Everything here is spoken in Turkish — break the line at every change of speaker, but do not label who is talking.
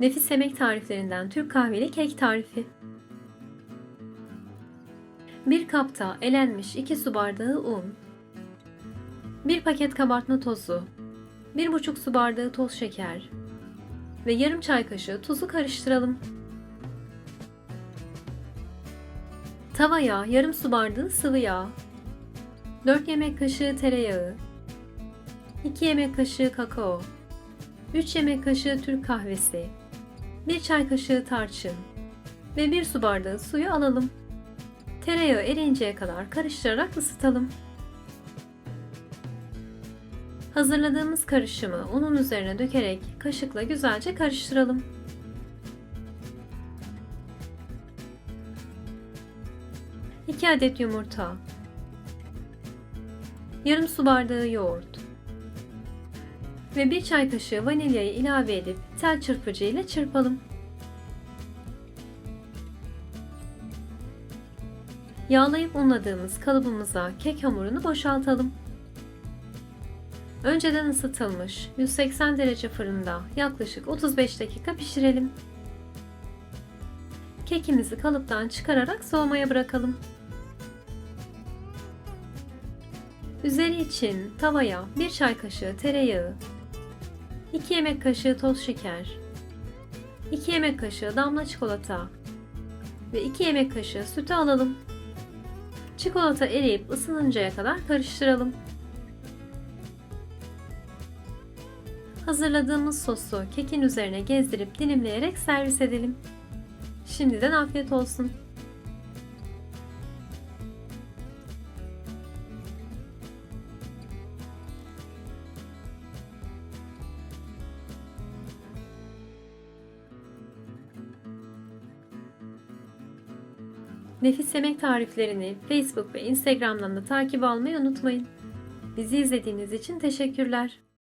Nefis yemek tariflerinden Türk kahveli kek tarifi. 1 kapta elenmiş 2 su bardağı un, 1 paket kabartma tozu, 1,5 su bardağı toz şeker. Ve yarım çay kaşığı tuzu karıştıralım. Tavaya yarım su bardağı sıvı yağ, 4 yemek kaşığı tereyağı, 2 yemek kaşığı kakao, 3 yemek kaşığı Türk kahvesi, 1 çay kaşığı tarçın ve 1 su bardağı suyu alalım. Tereyağı eriyinceye kadar karıştırarak ısıtalım. Hazırladığımız karışımı unun üzerine dökerek kaşıkla güzelce karıştıralım. İki adet yumurta, yarım su bardağı yoğurt ve bir çay kaşığı vanilyayı ilave edip tel çırpıcı ile çırpalım. Yağlayıp unladığımız kalıbımıza kek hamurunu boşaltalım. Önceden ısıtılmış 180 derece fırında yaklaşık 35 dakika pişirelim. Kekimizi kalıptan çıkararak soğumaya bırakalım. Üzeri için tavaya 1 çay kaşığı tereyağı, 2 yemek kaşığı toz şeker, 2 yemek kaşığı damla çikolata ve 2 yemek kaşığı sütü alalım. Çikolata eriyip ısınıncaya kadar karıştıralım. Hazırladığımız sosu kekin üzerine gezdirip dilimleyerek servis edelim. Şimdiden afiyet olsun. Nefis yemek tariflerini Facebook ve Instagram'dan da takip almayı unutmayın. Bizi izlediğiniz için teşekkürler.